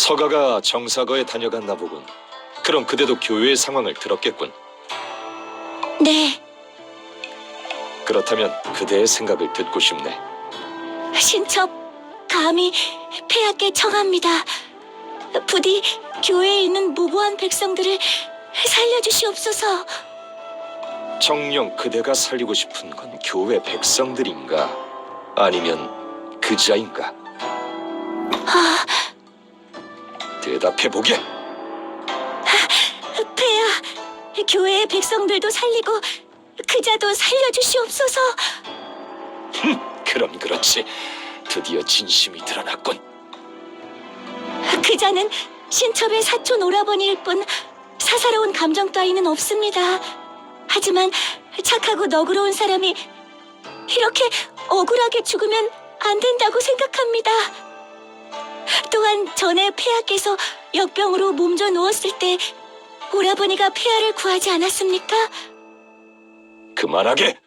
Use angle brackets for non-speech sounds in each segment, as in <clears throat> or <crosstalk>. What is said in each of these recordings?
서가가 정사거에 다녀갔나 보군. 그럼 그대도 교회의 상황을 들었겠군. 네, 그렇다면 그대의 생각을 듣고 싶네. 신첩 감히 폐하께 청합니다. 부디 교회에 있는 무고한 백성들을 살려주시옵소서. 정녕 그대가 살리고 싶은 건 교회 백성들인가? 아니면 그자인가? 아, 대답해 보게. 폐하, 교회의 백성들도 살리고 그자도 살려주시옵소서. 그럼 그렇지. 드디어 진심이 드러났군. 그자는 신첩의 사촌 오라버니일 뿐 사사로운 감정 따위는 없습니다. 하지만 착하고 너그러운 사람이 이렇게 억울하게 죽으면 안 된다고 생각합니다. 또한 전에 폐하께서 역병으로 몸져 누웠을 때 오라버니가 폐하를 구하지 않았습니까? 그만하게.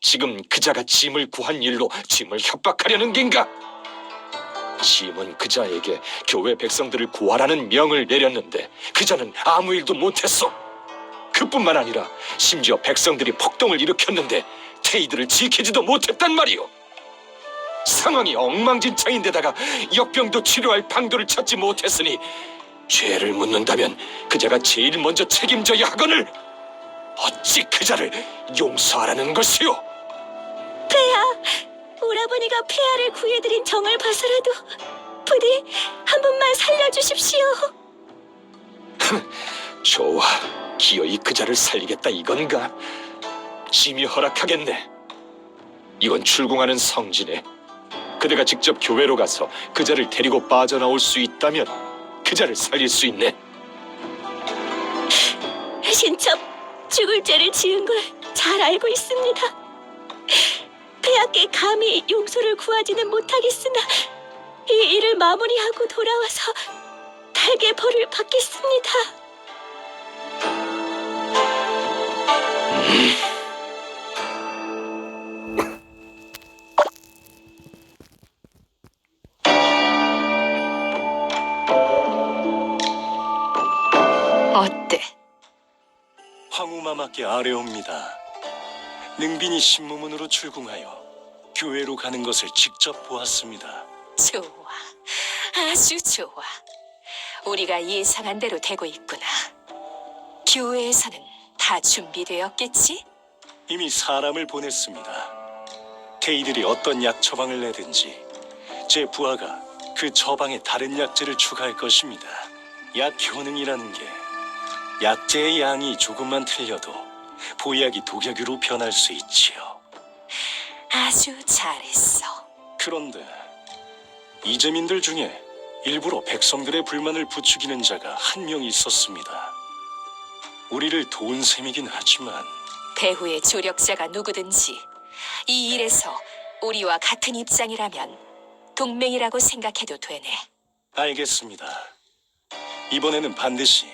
지금 그자가 짐을 구한 일로 짐을 협박하려는 겐가? 짐은 그자에게 교회 백성들을 구하라는 명을 내렸는데 그자는 아무 일도 못했어. 그뿐만 아니라 심지어 백성들이 폭동을 일으켰는데 테이들을 지키지도 못했단 말이오. 상황이 엉망진창인데다가 역병도 치료할 방도를 찾지 못했으니 죄를 묻는다면 그자가 제일 먼저 책임져야 하거늘 어찌 그자를 용서하라는 것이오? 오라버니가 폐하를 구해드린 정을 봐서라도 부디 한 번만 살려주십시오. <laughs> 좋아, 기어이 그자를 살리겠다 이건가? 짐이 허락하겠네. 이건 출궁하는 성지네. 그대가 직접 교회로 가서 그자를 데리고 빠져나올 수 있다면 그자를 살릴 수 있네. 신첩 죽을 죄를 지은 걸 잘 알고 있습니다. 폐하께 감히 용서를 구하지는 못하겠으나 이 일을 마무리하고 돌아와서 달게 벌을 받겠습니다. 어때? 황후마마께 아뢰옵니다. 능빈이 신무문으로 출궁하여 교회로 가는 것을 직접 보았습니다. 좋아. 아주 좋아. 우리가 예상한 대로 되고 있구나. 교회에서는 다 준비되었겠지? 이미 사람을 보냈습니다. 테이들이 어떤 약 처방을 내든지 제 부하가 그 처방에 다른 약재를 추가할 것입니다. 약 효능이라는 게 약재의 양이 조금만 틀려도 보약이 독약으로 변할 수 있지요. 아주 잘했어. 그런데 이재민들 중에 일부러 백성들의 불만을 부추기는 자가 한 명 있었습니다. 우리를 도운 셈이긴 하지만 배후의 조력자가 누구든지 이 일에서 우리와 같은 입장이라면 동맹이라고 생각해도 되네. 알겠습니다. 이번에는 반드시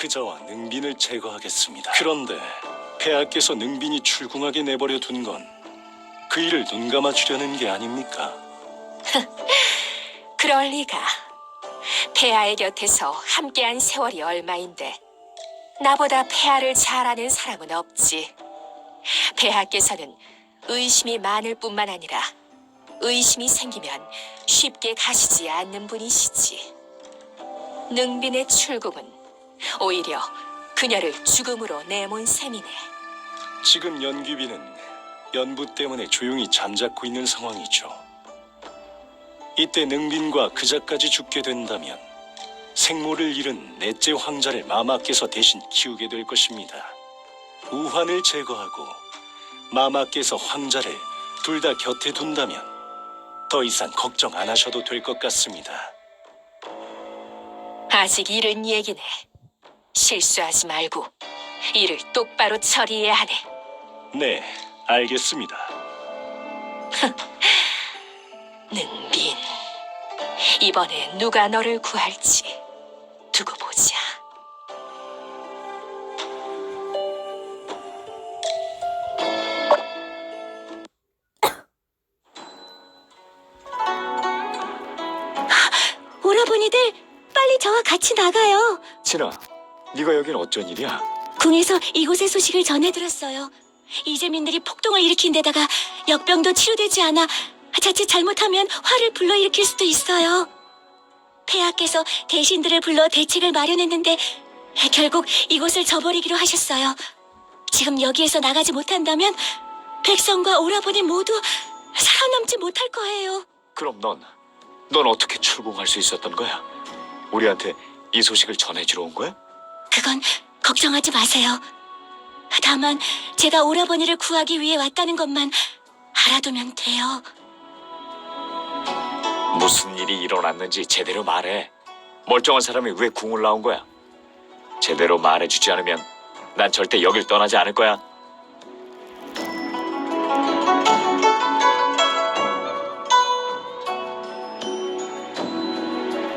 그자와 능빈을 제거하겠습니다. 그런데 폐하께서 능빈이 출궁하게 내버려 둔 건 그 일을 눈 감아 주려는 게 아닙니까? <laughs> 그럴 리가. 폐하의 곁에서 함께한 세월이 얼마인데 나보다 폐하를 잘 아는 사람은 없지. 폐하께서는 의심이 많을 뿐만 아니라 의심이 생기면 쉽게 가시지 않는 분이시지. 능빈의 출국은 오히려 그녀를 죽음으로 내몬 셈이네. 지금 연규비는 연부 때문에 조용히 잠자코 있는 상황이죠. 이때 능빈과 그자까지 죽게 된다면 생모를 잃은 넷째 황자를 마마께서 대신 키우게 될 것입니다. 우환을 제거하고 마마께서 황자를 둘 다 곁에 둔다면 더 이상 걱정 안 하셔도 될 것 같습니다. 아직 이른 얘기네. 실수하지 말고 일을 똑바로 처리해야 하네. 네, 알겠습니다. <laughs> 능빈. 이번에 누가 너를 구할지 두고 보자. 오라버니들 빨리 저 같이 나가요. 진아, 네가 여긴 어쩐 일이야? 궁에서 이곳의 소식을 전해 들었어요. 이재민들이 폭동을 일으킨 데다가 역병도 치료되지 않아 자칫 잘못하면 화를 불러일으킬 수도 있어요. 폐하께서 대신들을 불러 대책을 마련했는데 결국 이곳을 저버리기로 하셨어요. 지금 여기에서 나가지 못한다면 백성과 오라버니 모두 살아남지 못할 거예요. 그럼 넌, 넌 어떻게 출궁할 수 있었던 거야? 우리한테 이 소식을 전해주러 온 거야? 그건 걱정하지 마세요. 다만 제가 오라버니를 구하기 위해 왔다는 것만 알아두면 돼요. 무슨 일이 일어났는지 제대로 말해. 멀쩡한 사람이 왜 궁을 나온 거야? 제대로 말해주지 않으면 난 절대 여길 떠나지 않을 거야.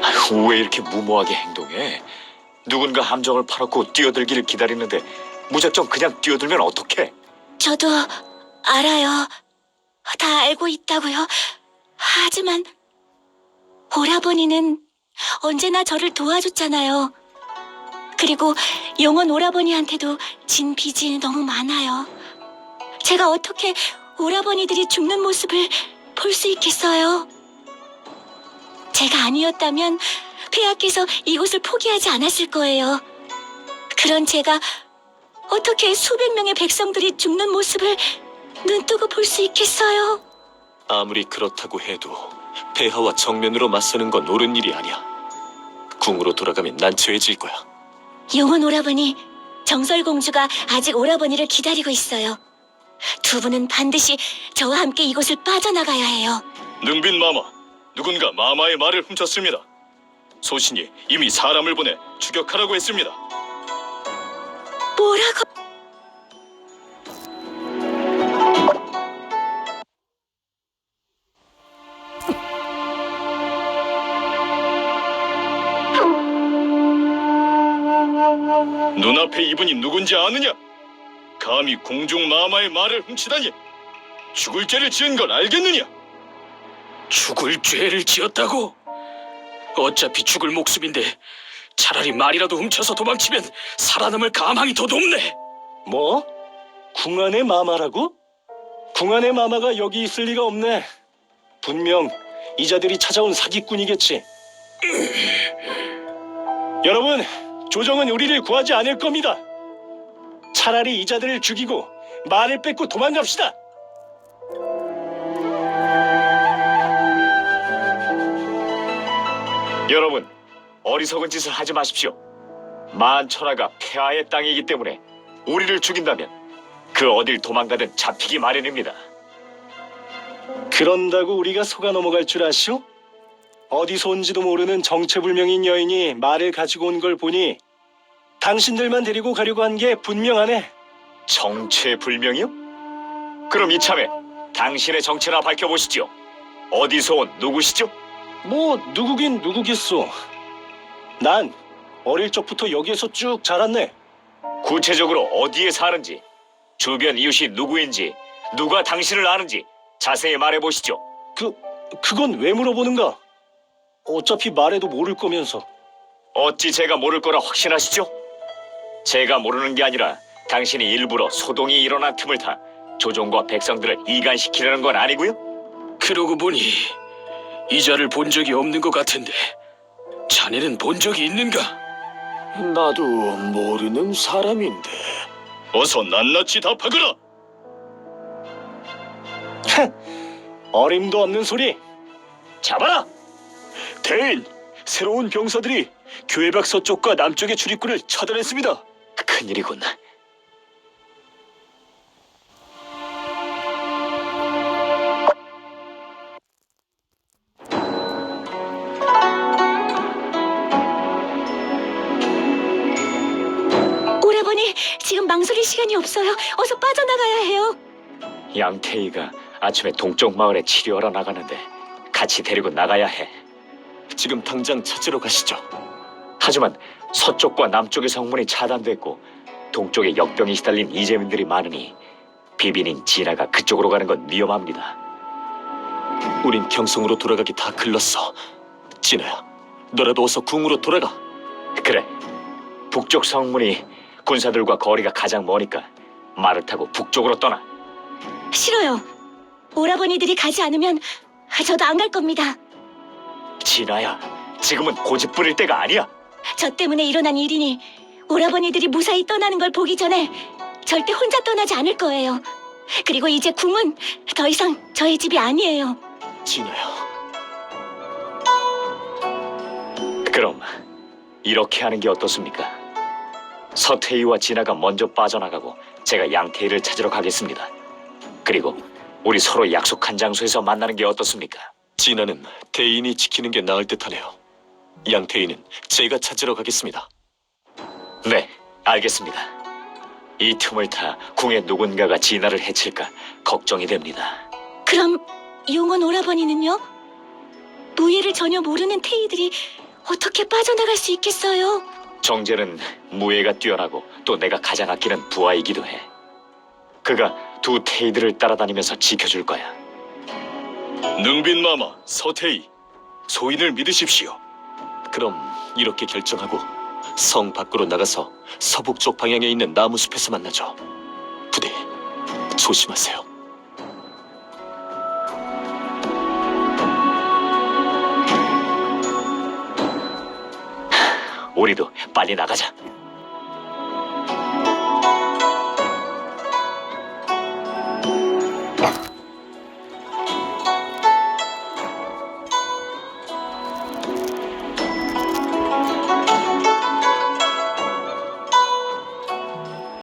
아휴, 왜 이렇게 무모하게 행동해? 누군가 함정을 팔았고 뛰어들기를 기다리는데 무작정 그냥 뛰어들면 어떡해? 저도 알아요. 다 알고 있다고요. 하지만 오라버니는 언제나 저를 도와줬잖아요. 그리고 용원 오라버니한테도 진 빚이 너무 많아요. 제가 어떻게 오라버니들이 죽는 모습을 볼 수 있겠어요? 제가 아니었다면 폐하께서 이곳을 포기하지 않았을 거예요. 그런 제가 어떻게 수백 명의 백성들이 죽는 모습을 눈뜨고 볼 수 있겠어요? 아무리 그렇다고 해도 폐하와 정면으로 맞서는 건 옳은 일이 아니야. 궁으로 돌아가면 난처해질 거야. 용원 오라버니, 정설공주가 아직 오라버니를 기다리고 있어요. 두 분은 반드시 저와 함께 이곳을 빠져나가야 해요. 능빈 마마, 누군가 마마의 말을 훔쳤습니다. 소신이 이미 사람을 보내 추격하라고 했습니다. 뭐라고? 눈앞에 이분이 누군지 아느냐? 감히 공중 마마의 말을 훔치다니 죽을 죄를 지은 걸 알겠느냐? 죽을 죄를 지었다고? 어차피 죽을 목숨인데 차라리 말이라도 훔쳐서 도망치면 살아남을 가망이 더 높네. 뭐? 궁안의 마마라고? 궁안의 마마가 여기 있을 리가 없네. 분명 이자들이 찾아온 사기꾼이겠지. <clears throat> 여러분, 조정은 우리를 구하지 않을 겁니다. 차라리 이자들을 죽이고 말을 뺏고 도망갑시다. 여러분, 어리석은 짓을 하지 마십시오. 만천하가 폐하의 땅이기 때문에 우리를 죽인다면 그 어딜 도망가든 잡히기 마련입니다. 그런다고 우리가 속아 넘어갈 줄 아시오? 어디서 온지도 모르는 정체불명인 여인이 말을 가지고 온 걸 보니 당신들만 데리고 가려고 한 게 분명하네. 정체불명이요? 그럼 이참에 당신의 정체나 밝혀보시죠. 어디서 온 누구시죠? 뭐 누구긴 누구겠소. 난 어릴 적부터 여기에서 쭉 자랐네. 구체적으로 어디에 사는지, 주변 이웃이 누구인지, 누가 당신을 아는지 자세히 말해보시죠. 그 그건 왜 물어보는가? 어차피 말해도 모를 거면서. 어찌 제가 모를 거라 확신하시죠? 제가 모르는 게 아니라 당신이 일부러 소동이 일어난 틈을 타 조종과 백성들을 이간시키려는 건 아니고요? 그러고 보니 이자를 본 적이 없는 것 같은데 자네는 본 적이 있는가? 나도 모르는 사람인데. 어서 낱낱이 답하거라. 어림도 없는 소리. 잡아라! 대인, 새로운 병사들이 교회 밖 서쪽과 남쪽의 출입구를 차단했습니다. 큰일이군. 시간이 없어요. 어서 빠져나가야 해요. 양태희가 아침에 동쪽 마을에 치료하러 나가는데 같이 데리고 나가야 해. 지금 당장 찾으러 가시죠. 하지만 서쪽과 남쪽의 성문이 차단됐고 동쪽에 역병이 시달린 이재민들이 많으니 비빈인 진아가 그쪽으로 가는 건 위험합니다. 우린 경성으로 돌아가기 다 글렀어. 진아야, 너라도 어서 궁으로 돌아가. 그래. 북쪽 성문이 군사들과 거리가 가장 머니까 말을 타고 북쪽으로 떠나. 싫어요. 오라버니들이 가지 않으면 저도 안 갈 겁니다. 진아야, 지금은 고집 부릴 때가 아니야. 저 때문에 일어난 일이니 오라버니들이 무사히 떠나는 걸 보기 전에 절대 혼자 떠나지 않을 거예요. 그리고 이제 궁은 더 이상 저의 집이 아니에요. 진아야, 그럼 이렇게 하는 게 어떻습니까? 서태희와 진아가 먼저 빠져나가고 제가 양태희를 찾으러 가겠습니다. 그리고 우리 서로 약속한 장소에서 만나는 게 어떻습니까? 진아는 대인이 지키는 게 나을 듯하네요. 양태인은 제가 찾으러 가겠습니다. 네, 알겠습니다. 이 틈을 타 궁에 누군가가 진아를 해칠까 걱정이 됩니다. 그럼 용원 오라버니는요? 무예를 전혀 모르는 태이들이 어떻게 빠져나갈 수 있겠어요? 정재는 무예가 뛰어나고 또 내가 가장 아끼는 부하이기도 해. 그가 두 테이들을 따라다니면서 지켜줄 거야. 능빈마마 서태희 소인을 믿으십시오. 그럼 이렇게 결정하고 성 밖으로 나가서 서북쪽 방향에 있는 나무 숲에서 만나죠. 부대 조심하세요. 우리도 빨리 나가자.